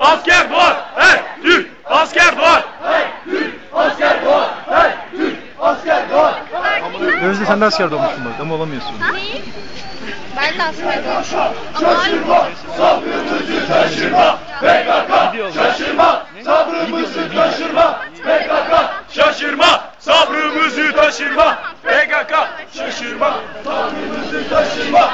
asker doğar. Her Türk asker doğar. Gözde sen de asker olmuşsun bak ama olamıyorsun. Ben de askerde olmuşum. Ama hala Şaşırma PKK şaşırma sabrımızı taşırma PKK şaşırma sabrımızı taşırma PKK şaşırma sabrımızı taşırma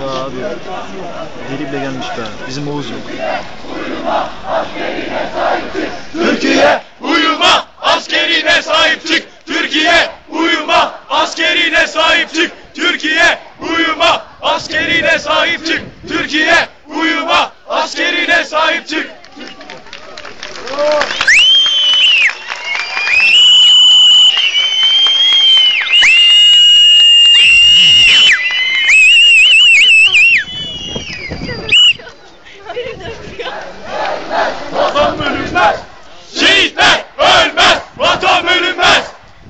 Ya abi deli bile gelmiş be. Bizim Oğuz yok. Türkiye uyuma askerine sahip çık Türkiye uyuma askerine sahip çık Türkiye uyuma askerine sahip çık Türkiye uyuma askerine sahip çık Vatan bölünmez. Şehitler ölmez. Vatan bölünmez.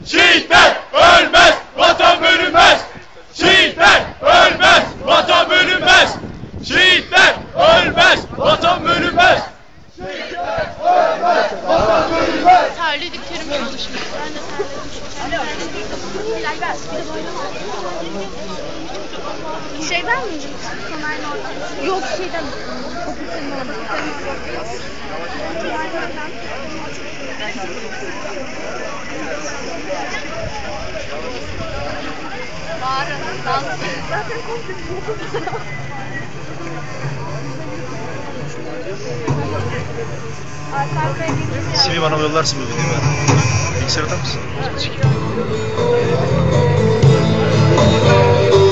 Şehitler ölmez. Vatan bölünmez. Şehitler ölmez. Vatan bölünmez. Şehitler ölmez. Vatan bölünmez. terlediklerim oluşmuş. Ben de terledim. Somer'in orada. Yok şeyden. Ofisin orada. Bağırın, dans. Zaten komple. CV bana yollarsın bu videoyu ben. Bilgisayar atar mısın? Vatan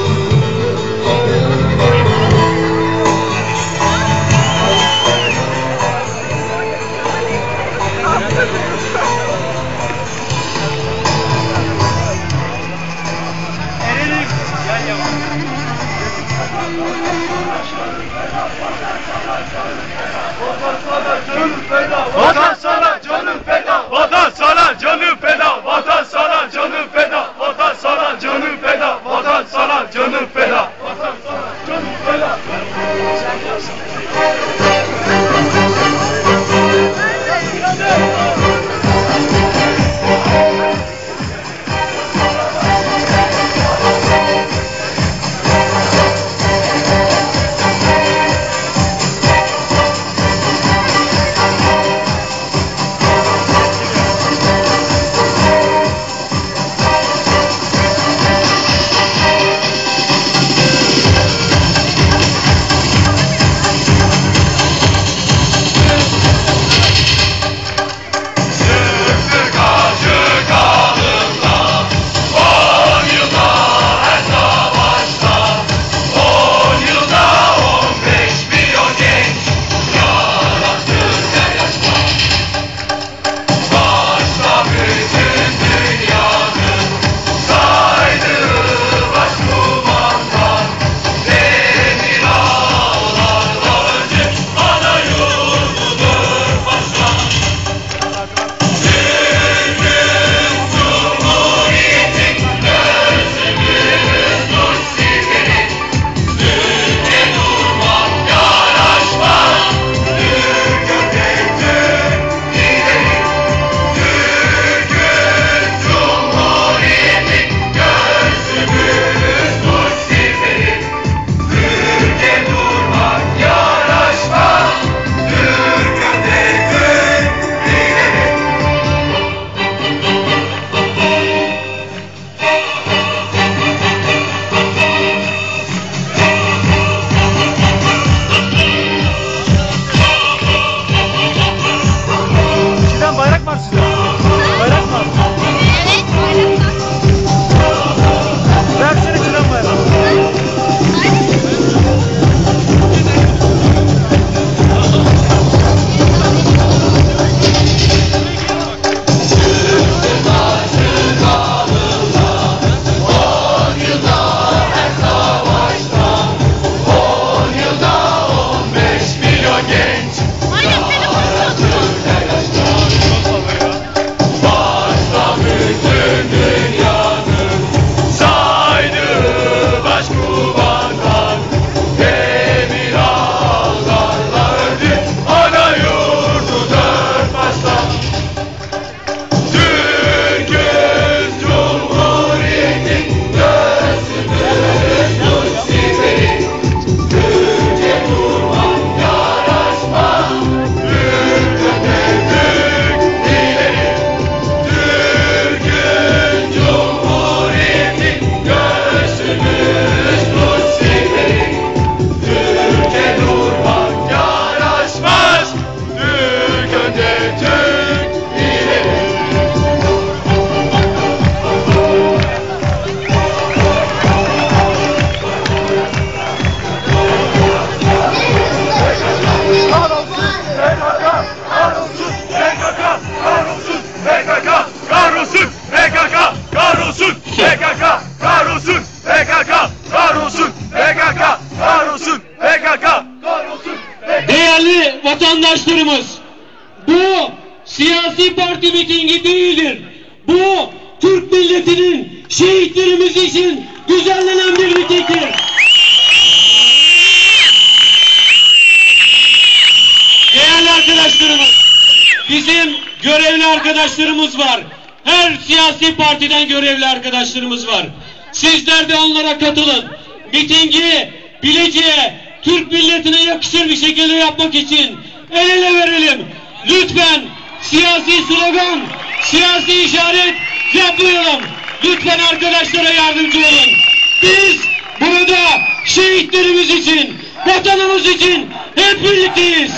değildir. Bu Türk milletinin şehitlerimiz için düzenlenen bir mitingdir. Değerli arkadaşlarımız, bizim görevli arkadaşlarımız var. Her siyasi partiden görevli arkadaşlarımız var. Sizler de onlara katılın. Mitingi Bilecik'e, Türk milletine yakışır bir şekilde yapmak için el ele verelim. Lütfen siyasi slogan, siyasi işaret yapmayalım. Lütfen arkadaşlara yardımcı olun. Biz burada şehitlerimiz için, vatanımız için hep birlikteyiz.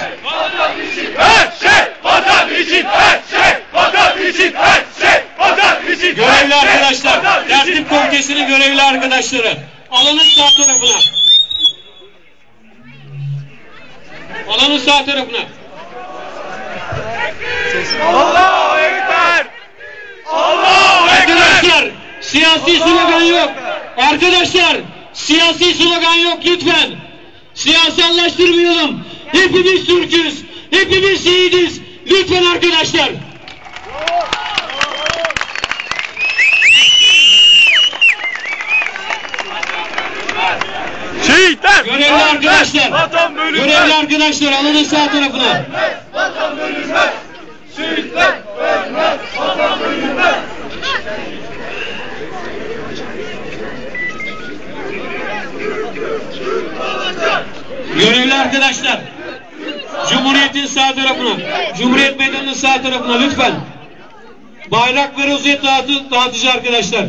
Her şey vatan için, her şey vatan için, her şey vatan için. Görevli her şey arkadaşlar, vatan için, tertip komitesinin görevli arkadaşları. Alanın sağ tarafına. Alanın sağ tarafına. Allahu Ekber! Allahu Ekber! Arkadaşlar, siyasi slogan yok. Arkadaşlar, siyasi slogan yok lütfen. Siyasallaştırmayalım. Hepimiz Türk'üz. Hepimiz şehidiz. Lütfen arkadaşlar. Şehitler! Görevli arkadaşlar. Vatan bölünmez! Görevli arkadaşlar alanın sağ tarafına. Vatan bölünmez! Şehitler ölmez! Vatan bölünmez! Görevli arkadaşlar. Cumhuriyet'in sağ tarafına. Cumhuriyet Meydanı'nın sağ tarafına lütfen. Bayrak ve rozet dağıtı, dağıtıcı arkadaşlar.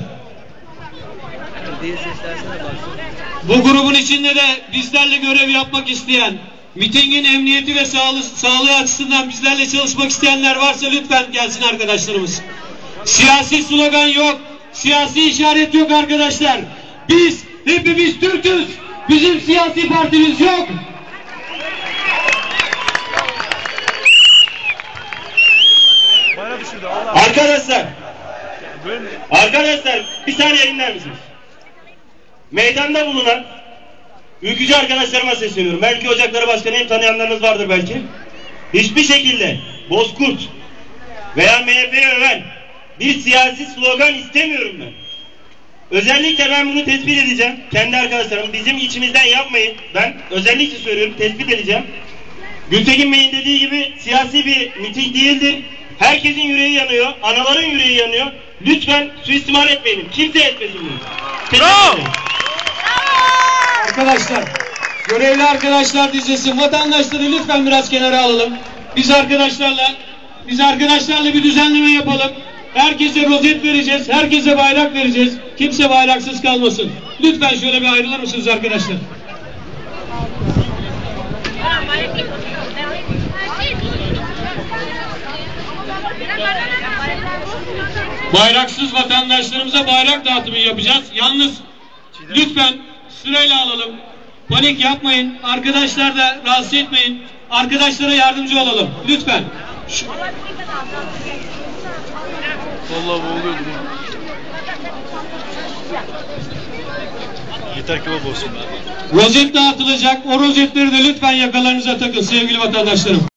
Bu grubun içinde de bizlerle görev yapmak isteyen, mitingin emniyeti ve sağlığı, sağlığı açısından bizlerle çalışmak isteyenler varsa lütfen gelsin arkadaşlarımız. Siyasi slogan yok, siyasi işaret yok arkadaşlar. Biz hepimiz Türk'üz. Bizim siyasi partimiz yok. Arkadaşlar, arkadaşlar bir saniye dinler misiniz? Meydanda bulunan ülkücü arkadaşlarıma sesleniyorum. Belki Ocakları Başkanı'yı tanıyanlarınız vardır belki. Hiçbir şekilde Bozkurt veya MHP'yi öven bir siyasi slogan istemiyorum ben. Özellikle ben bunu tespit edeceğim. Kendi arkadaşlarım bizim içimizden yapmayın. Ben özellikle söylüyorum tespit edeceğim. Gültekin Bey'in dediği gibi siyasi bir miting değildir. Herkesin yüreği yanıyor. Anaların yüreği yanıyor. Lütfen suistimal etmeyin. Kimse etmesin bunu. Bravo. Arkadaşlar, görevli arkadaşlar dizisi vatandaşları lütfen biraz kenara alalım. Biz arkadaşlarla biz arkadaşlarla bir düzenleme yapalım. Herkese rozet vereceğiz, herkese bayrak vereceğiz. Kimse bayraksız kalmasın. Lütfen şöyle bir ayrılır mısınız arkadaşlar? Bayraksız vatandaşlarımıza bayrak dağıtımı yapacağız. Yalnız lütfen sırayla alalım. Panik yapmayın. Arkadaşlar da rahatsız etmeyin. Arkadaşlara yardımcı olalım. Lütfen. Şu- Vallahi boğuluyordum. Yeter ki o bozsun. Rozet dağıtılacak. O rozetleri de lütfen yakalarınıza takın sevgili vatandaşlarım.